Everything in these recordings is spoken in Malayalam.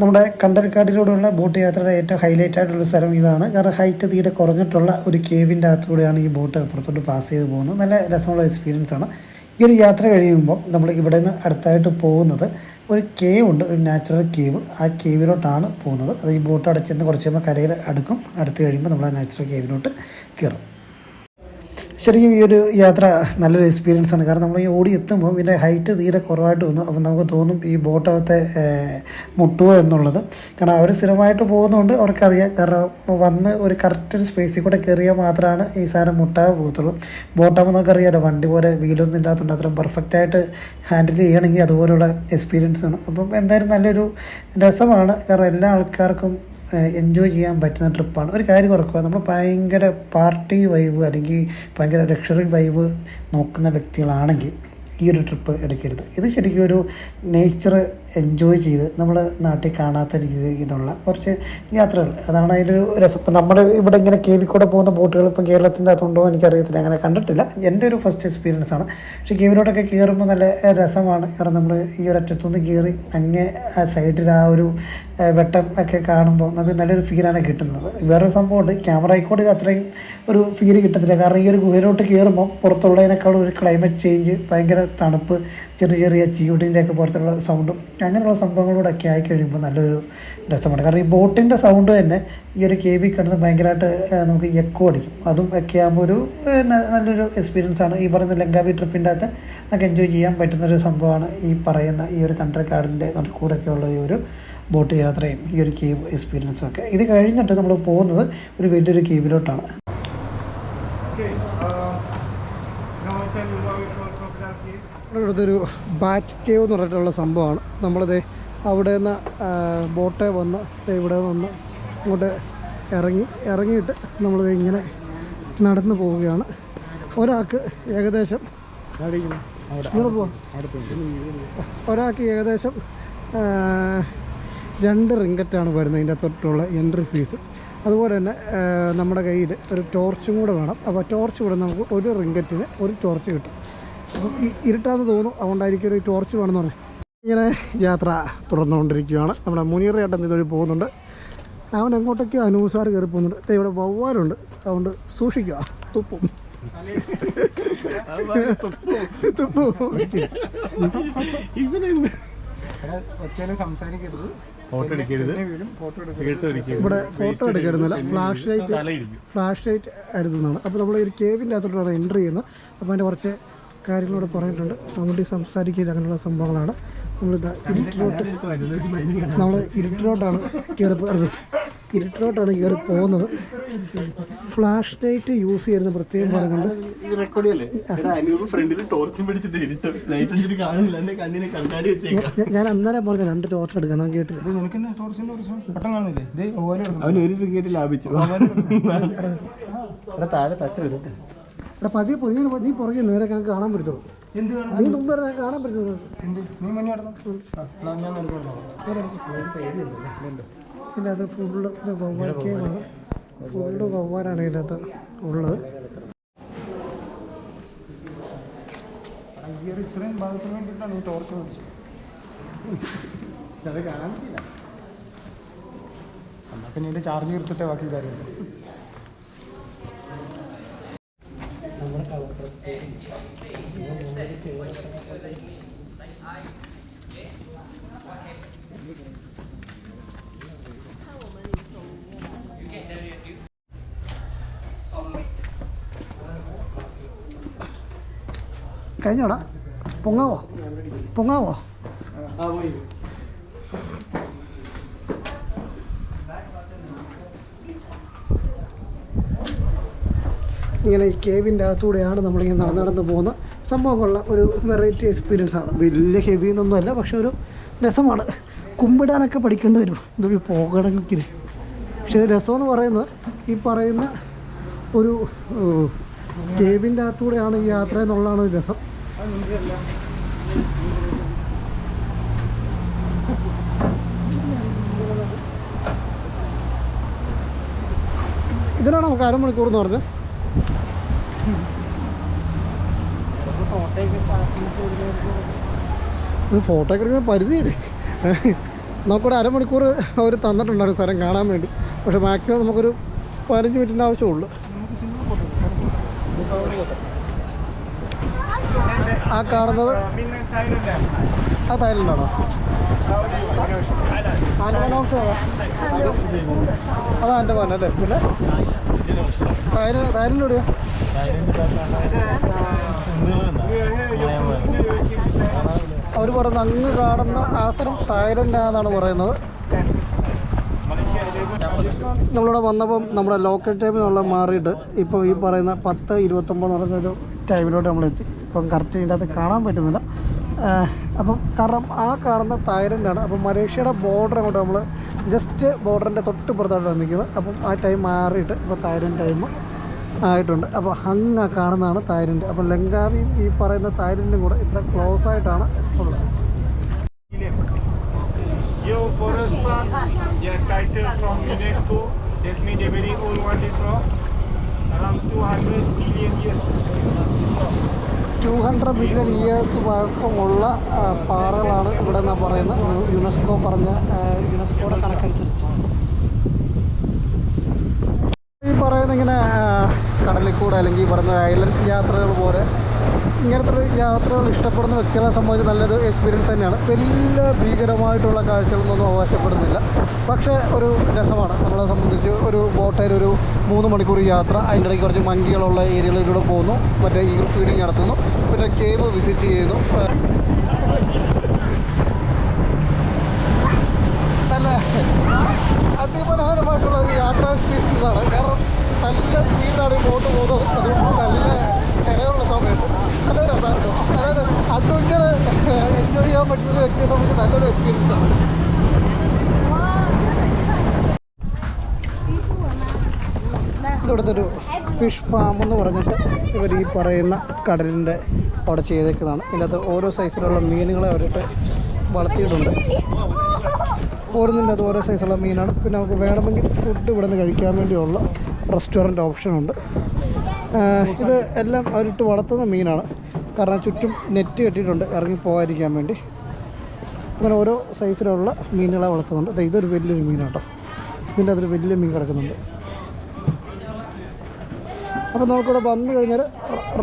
നമ്മുടെ കണ്ടൽക്കാട്ടിലൂടെയുള്ള ബോട്ട് യാത്രയുടെ ഏറ്റവും ഹൈലൈറ്റ് ആയിട്ടുള്ള സ്ഥലം ഇതാണ്. കാരണം ഹൈറ്റ് തീരെ കുറഞ്ഞിട്ടുള്ള ഒരു കേവിന്റെ അകത്തൂടെയാണ് ഈ ബോട്ട് പുറത്തോട്ട് പാസ് ചെയ്ത് പോകുന്നത്. നല്ല രസമുള്ള എക്സ്പീരിയൻസ് ആണ്. ഈ ഒരു യാത്ര കഴിയുമ്പോൾ നമ്മൾ ഇവിടെ നിന്ന് അടുത്തായിട്ട് പോകുന്നത് ഒരു കേവ് ഉണ്ട് ഒരു നാച്ചുറൽ കേവ് ആ കേവിലോട്ടാണ് പോകുന്നത്. അത് ഈ ബോട്ട് അടച്ചെന്ന് കുറച്ച് കഴിയുമ്പോൾ കരയിൽ അടുക്കും. അടുത്ത് കഴിയുമ്പോൾ നമ്മൾ ആ നാച്ചുറൽ കേവിലോട്ട് കയറും. ശരിക്കും ഈ ഒരു യാത്ര നല്ലൊരു എക്സ്പീരിയൻസ് ആണ്. കാരണം നമ്മൾ ഈ ഓടി എത്തുമ്പോൾ ഇതിന്റെ ഹൈറ്റ് തീരെ കുറവായിട്ട് വന്നു. അപ്പം നമുക്ക് തോന്നും ഈ ബോട്ടകത്തെ മുട്ടുക എന്നുള്ളത്. കാരണം അവർ സ്ഥിരമായിട്ട് പോകുന്നതുകൊണ്ട് അവർക്കറിയാം. കാരണം വന്ന് ഒരു കറക്റ്റ് സ്പേസിൽ കൂടെ കയറിയാൽ മാത്രമാണ് ഈ സാധനം മുട്ടാതെ പോകത്തുള്ളൂ. ബോട്ടാകുമ്പോൾ നമുക്കറിയാമല്ലോ വണ്ടി പോലെ വീലൊന്നും ഇല്ലാത്തതുകൊണ്ട് അത്രയും പെർഫെക്റ്റായിട്ട് ഹാൻഡിൽ ചെയ്യണമെങ്കിൽ അതുപോലുള്ള എക്സ്പീരിയൻസ് ആണ്. അപ്പം എന്തായാലും നല്ലൊരു രസമാണ്. കാരണം എല്ലാ ആൾക്കാർക്കും എൻജോയ് ചെയ്യാൻ പറ്റുന്ന ട്രിപ്പാണ് ഒരു കാര്യം ഓർക്കുക നമ്മൾ ഭയങ്കര പാർട്ടി വൈബ് അല്ലെങ്കിൽ ഭയങ്കര ലക്ഷറി വൈബ് നോക്കുന്ന വ്യക്തികളാണെങ്കിൽ ഈ ഒരു ട്രിപ്പ് എടുക്കരുത് ഇത് ശരിക്കും ഒരു നേച്ചർ എൻജോയ് ചെയ്ത് നമ്മൾ നാട്ടിൽ കാണാത്ത രീതിയിലുള്ള കുറച്ച് യാത്രകൾ. അതാണ് അതിന്റെ ഒരു രസം. ഇപ്പം നമ്മുടെ ഇവിടെ ഇങ്ങനെ കേവിക്കൂടെ പോകുന്ന ബോട്ടുകൾ ഇപ്പം കേരളത്തിന്റെ അകത്തുണ്ടോ എനിക്കറിയത്തില്ല. അങ്ങനെ കണ്ടിട്ടില്ല. എന്റെ ഒരു ഫസ്റ്റ് എക്സ്പീരിയൻസ് ആണ്. പക്ഷേ കേവിലോട്ടൊക്കെ കയറുമ്പോൾ നല്ല രസമാണ്. കാരണം നമ്മൾ ഈ ഒരു അറ്റത്തുനിന്ന് കയറി അങ്ങേ സൈഡിൽ ആ ഒരു വെട്ടം ഒക്കെ കാണുമ്പോൾ നമുക്ക് നല്ലൊരു ഫീലാണ് കിട്ടുന്നത്. വേറൊരു സംഭവമുണ്ട്. ക്യാമറ ആയിക്കോട്ടെ ഇത് അത്രയും ഒരു ഫീൽ കിട്ടത്തില്ല. കാരണം ഈ ഒരു ഗുഹയിലോട്ട് കയറുമ്പോൾ പുറത്തുള്ളതിനേക്കാളും ഒരു ക്ലൈമറ്റ് ചേഞ്ച് ഭയങ്കര തണുപ്പ് ചെറിയ ചെറിയ ചീവിടിന്റെ ഒക്കെ പുറത്തുള്ള സൗണ്ടും അങ്ങനെയുള്ള സംഭവങ്ങളോടൊക്കെ ആയി കഴിയുമ്പോൾ നല്ലൊരു രസമാണ്. കാരണം ഈ ബോട്ടിന്റെ സൗണ്ട് തന്നെ ഈ ഒരു കെ വി കിടന്ന് ഭയങ്കരമായിട്ട് നമുക്ക് എക്കോ അടിക്കും. അതും ഒക്കെ ആകുമ്പോൾ ഒരു നല്ലൊരു എക്സ്പീരിയൻസ് ആണ്. ഈ പറയുന്ന ലങ്കാവി ട്രിപ്പിന്റെ അകത്ത് നമുക്ക് എൻജോയ് ചെയ്യാൻ പറ്റുന്നൊരു സംഭവമാണ് ഈ പറയുന്ന ഈ ഒരു കണ്ടൽക്കാടിന്റെ കൂടെയൊക്കെയുള്ള ഈ ഒരു ബോട്ട് യാത്രയും ഈ ഒരു കേവ് എക്സ്പീരിയൻസും ഒക്കെ. ഇത് കഴിഞ്ഞിട്ട് നമ്മൾ പോകുന്നത് ഒരു വലിയൊരു കേവിലോട്ടാണ് Okay, uh, now I tell you crocodile cave. ഇവിടുത്തെ ബാറ്റ് കേവ് എന്ന് പറഞ്ഞിട്ടുള്ള സംഭവമാണ്. നമ്മളിത് അവിടെ നിന്ന് ബോട്ടേ വന്ന് ഇവിടെ വന്ന് ഇങ്ങോട്ട് ഇറങ്ങി ഇറങ്ങിയിട്ട് നമ്മളിത് ഇങ്ങനെ നടന്നു പോവുകയാണ്. ഒരാൾക്ക് ഏകദേശം ഒരാൾക്ക് ഏകദേശം രണ്ട് റിങ്കറ്റാണ് വരുന്നത് ഇതിന്റെ തൊട്ടുള്ള എൻട്രി ഫീസ് അതുപോലെ തന്നെ നമ്മുടെ കയ്യിൽ ഒരു ടോർച്ചും കൂടെ വേണം. അപ്പോൾ ടോർച്ച് കൂടെ നമുക്ക് ഒരു റിങ്കറ്റിന് ഒരു ടോർച്ച് കിട്ടും. അപ്പം ഈ ഇരുട്ടാന്ന് തോന്നും അതുകൊണ്ടായിരിക്കും ഒരു ടോർച്ച് വേണമെന്ന് പറഞ്ഞു ഇങ്ങനെ യാത്ര തുടർന്നുകൊണ്ടിരിക്കുകയാണ്. നമ്മുടെ മുനീർ ചേട്ടൻ ഇതുവഴി പോകുന്നുണ്ട്. അവൻ എങ്ങോട്ടൊക്കെയോ അനൂസാർ കയറി പോകുന്നുണ്ട്. ദേ ഇവിടെ വവ്വാലുണ്ട്. അതുകൊണ്ട് സൂക്ഷിക്കുക. തുപ്പും. തുപ്പും. ഫോട്ടോ എടുക്കരുത്. ഇവിടെ ഫോട്ടോ എടുക്കരുന്നില്ല. ഫ്ലാഷ് ലൈറ്റ് ഫ്ലാഷ് ലൈറ്റ് അരുതുന്നതാണ് അപ്പോൾ നമ്മൾ ഒരു കേവിന്റെ അകത്തോട്ടാണ് എന്റർ ചെയ്യുന്നത്. അപ്പോൾ അതിന്റെ കുറച്ച് കാര്യങ്ങളോട് പറഞ്ഞിട്ടുണ്ട്. സൗണ്ടി സംസാരിക്കുക അങ്ങനെയുള്ള സംഭവങ്ങളാണ്. നമ്മളിത് ഇരുട്ടിലോട്ട് നമ്മൾ ഇരുട്ടിലോട്ടാണ് കയറി ഇരുട്ടിലോട്ടാണ് കയറി പോകുന്നത്. ഫ്ലാഷ് ലൈറ്റ് യൂസ് ചെയ്യുന്ന പ്രത്യേകം പറയുന്നുണ്ട് വെച്ചേക്കാം ഞാൻ- അന്നേരം പറഞ്ഞു രണ്ട് ടോർച്ച് എടുക്കാൻ ഞാൻ കേട്ടില്ല. ലാഭിച്ചു. താഴെ തട്ടരുത് എടാ പതിയെ പതിയെ നീ പുറകെ നേരെ ഞങ്ങൾക്ക് കാണാൻ പറ്റത്തുള്ളൂ. നീ മുമ്പ് വരുന്ന കാണാൻ പറ്റുന്നത് എന്ത്? നീ മുന്നേ നടന്നു? ഞാൻ നടക്കുന്നു ഇതിന്റെ അത് ഫുള്ള് വവ്വാക്കേമാണ് ഫുള്ള് വവ്വാരാണ് ഇതിന്റെ അകത്ത് ഉള്ളത്. ഇത്രയും ഭാഗത്തിന് വേണ്ടിയിട്ടാണ് ഈ ടോർച്ച് മേടിച്ചത്. അത് കാണാൻ പറ്റില്ല എന്നാൽ പിന്നെ ചാർജ് തീർത്തിട്ടേ ബാക്കി കാര്യമില്ല കഴിഞ്ഞോടാ പൊങ്ങാവോ പൊങ്ങാവോ ആ പോയി ഇങ്ങനെ ഈ കേവിന്റെ അകത്തൂടെയാണ് നമ്മളിങ്ങനെ നടന്ന് നടന്ന് പോകുന്ന സംഭവങ്ങളുള്ള ഒരു വെറൈറ്റി എക്സ്പീരിയൻസ് ആണ്. വലിയ ഹെവി എന്നൊന്നുമല്ല പക്ഷെ ഒരു രസമാണ്. കുമ്പിടാനൊക്കെ പഠിക്കേണ്ടി വരും. ഇതൊരു പോകണമെങ്കിൽ. പക്ഷേ രസമെന്ന് പറയുന്നത് ഈ പറയുന്ന ഒരു കേവിന്റെ അകത്തൂടെയാണ് ഈ യാത്ര എന്നുള്ളതാണ് രസം. ഇതിനാണ് നമുക്ക് അരമണിക്കൂർ എന്ന് പറഞ്ഞത്. ഒരു ഫോട്ടോ ഒക്കെ എടുക്കുന്ന പരിധിയില്ലേ നമുക്കൊരു അരമണിക്കൂർ അവർ തന്നിട്ടുണ്ടായിരുന്നു സ്ഥലം കാണാൻ വേണ്ടി. പക്ഷെ മാക്സിമം നമുക്കൊരു പതിനഞ്ച് മിനിറ്റിന്റെ ആവശ്യമുള്ളൂ. ആ കാണുന്നത് ആ തായ്ലൻഡാണോ അതാ എന്റെ പറഞ്ഞല്ലേ പിന്നെ? തായ്ലൻഡ് തായ്ലൻഡ് എവിടെയാ? അവർ പറയുന്നത് അങ്ങ് കാണുന്ന ആ തായ്ലൻഡ് ആണെന്നാണ് പറയുന്നത്. നമ്മളിവിടെ വന്നപ്പം നമ്മുടെ ലോക്കൽ ടൈമിൽ നമ്മൾ മാറിയിട്ട് ഇപ്പോൾ ഈ പറയുന്ന പത്ത് ഇരുപത്തൊമ്പത് എന്ന് ഒരു ടൈമിലോട്ട് നമ്മളെത്തി. ഇപ്പം കറക്റ്റ് ഇതിന്റെ അകത്ത് കാണാൻ പറ്റുന്നില്ല. അപ്പം കാരണം ആ കാണുന്ന തായ്ലൻഡാണ്. അപ്പം മലേഷ്യയുടെ ബോർഡർ അങ്ങോട്ട് നമ്മൾ ജസ്റ്റ് ബോർഡറിന്റെ തൊട്ട് പുറത്തായിട്ടാണ് നിൽക്കുന്നത്. അപ്പം ആ ടൈം മാറിയിട്ട് ഇപ്പോൾ തായ്ലൻഡ് ടൈം ആയിട്ടുണ്ട് അപ്പോൾ അങ്ങ് കാണുന്നതാണ് തായ്ലൻഡ് അപ്പം ലങ്കാവിയും ഈ പറയുന്ന തായ്ലൻഡും കൂടെ ഇത്ര ക്ലോസ് ആയിട്ടാണ് ഉള്ളത് Geo forest plant, they are title from UNESCO. That's mean they're very old one, this rock. Around 200 million years. This rock. Two hundred million years പഴക്കമുള്ള പാറകളാണ് ഇവിടെ നാം പറയുന്നത് യുനെസ്കോ പറഞ്ഞ യുനെസ്കോയുടെ കണക്കനുസരിച്ച് ഈ പറയുന്ന ഇങ്ങനെ ആ, കടലിൽ കൂടെ അല്ലെങ്കിൽ പറയുന്ന ഐലൻഡ് യാത്രകൾ പോലെ ഇങ്ങനത്തെ ഒരു യാത്രകൾ ഇഷ്ടപ്പെടുന്ന വ്യക്തികളെ സംബന്ധിച്ച് നല്ലൊരു എക്സ്പീരിയൻസ് തന്നെയാണ്. വലിയ ഭീകരമായിട്ടുള്ള കാഴ്ചകളൊന്നും അവകാശപ്പെടുന്നില്ല. പക്ഷേ ഒരു രസമാണ്. നമ്മളെ സംബന്ധിച്ച് ഒരു ബോട്ടയിൽ ഒരു മൂന്ന് മണിക്കൂർ യാത്ര. അതിന്റെ ഇടയ്ക്ക് കുറച്ച് മങ്കികളുള്ള ഏരിയകളിലൂടെ പോകുന്നു മറ്റേ ഈ ഫീഡിങ് നടത്തുന്നു. പിന്നെ കേവ് വിസിറ്റ് ചെയ്യുന്നു. നല്ല അതിമനോഹരമായിട്ടുള്ള ഒരു യാത്രാ എക്സ്പീരിയൻസാണ് കാരണം നല്ല സ്പീഡിലാണ് ഈ ബോട്ട് പോകുന്നത്. അതുകൊണ്ട് നല്ല തിരയുള്ള സമയത്ത് നല്ല രസമാണ് അതായത് അഡ്വഞ്ചർ എൻജോയ് ചെയ്യാൻ പറ്റുന്ന വ്യക്തിയെ സംബന്ധിച്ച് നല്ലൊരു എക്സ്പീരിയൻസ് ആണ്. ഇവിടുത്തെ ഫിഷ് ഫാം എന്ന് പറഞ്ഞിട്ട് ഇവർ ഈ പറയുന്ന കടലിന്റെ അവിടെ ചെയ്തേക്കുന്നതാണ്. ഇതിനകത്ത് ഓരോ സൈസിലുള്ള മീനുകളെ അവരിട്ട് വളർത്തിയിട്ടുണ്ട്. ഓരോന്നിന്റെ അത് ഓരോ സൈസുള്ള മീനാണ്. പിന്നെ നമുക്ക് വേണമെങ്കിൽ ഫുഡ് ഇവിടെ നിന്ന് കഴിക്കാൻ വേണ്ടിയുള്ള റെസ്റ്റോറന്റ് ഓപ്ഷനുണ്ട് ഇത് എല്ലാം അവരിട്ട് വളർത്തുന്ന മീനാണ്. കാരണം ചുറ്റും നെറ്റ് കെട്ടിയിട്ടുണ്ട്. ഇറങ്ങി പോകാതിരിക്കാൻ വേണ്ടി. അങ്ങനെ ഓരോ സൈസിലുള്ള മീനുകളെ വളർത്തുന്നുണ്ട്. ഇതൊരു വലിയൊരു മീനാട്ടോ. ഇതിന്റെ അതൊരു വലിയ മീൻ കിടക്കുന്നുണ്ട്. അപ്പോൾ നമുക്കിവിടെ വന്നു കഴിഞ്ഞാൽ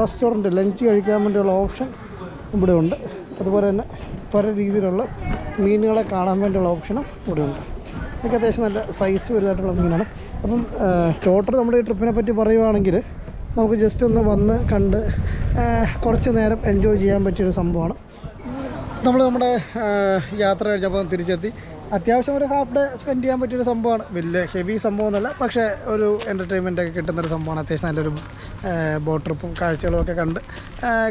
റെസ്റ്റോറന്റ് ലഞ്ച് കഴിക്കാൻ വേണ്ടിയുള്ള ഓപ്ഷൻ ഇവിടെ ഉണ്ട് അതുപോലെ തന്നെ പല രീതിയിലുള്ള മീനുകളെ കാണാൻ വേണ്ടിയുള്ള ഓപ്ഷനും ഇവിടെ ഉണ്ട്. ഇതൊക്കെ അത്യാവശ്യം നല്ല സൈസ് വലുതായിട്ടുള്ള മീനാണ്. അപ്പം ടോട്ടൽ നമ്മുടെ ഈ ട്രിപ്പിനെ പറ്റി പറയുവാണെങ്കിൽ നമുക്ക് ജസ്റ്റ് ഒന്ന് വന്ന് കണ്ട് കുറച്ച് നേരം എൻജോയ് ചെയ്യാൻ പറ്റിയൊരു സംഭവമാണ്. നമ്മൾ നമ്മുടെ യാത്ര കഴിഞ്ഞപ്പോൾ തിരിച്ചെത്തി. അത്യാവശ്യം ഒരു ഹാഫ് ഡേ സ്പെൻഡ് ചെയ്യാൻ പറ്റിയൊരു സംഭവമാണ്. വലിയ ഹെവി സംഭവം എന്നല്ല പക്ഷേ ഒരു എന്റർടൈൻമെന്റ് ഒക്കെ കിട്ടുന്നൊരു സംഭവമാണ്. അത്യാവശ്യം നല്ലൊരു ബോട്ട് ട്രിപ്പും കാഴ്ചകളും ഒക്കെ കണ്ട്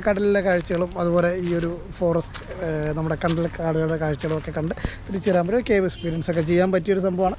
കടലിലെ കാഴ്ചകളും അതുപോലെ ഈ ഒരു ഫോറസ്റ്റ് നമ്മുടെ കണ്ടൽ കാടുകളുടെ കാഴ്ചകളും ഒക്കെ കണ്ട് തിരിച്ചു വരാൻ പറ്റും കേവ് എക്സ്പീരിയൻസ് ഒക്കെ ചെയ്യാൻ പറ്റിയൊരു സംഭവമാണ്.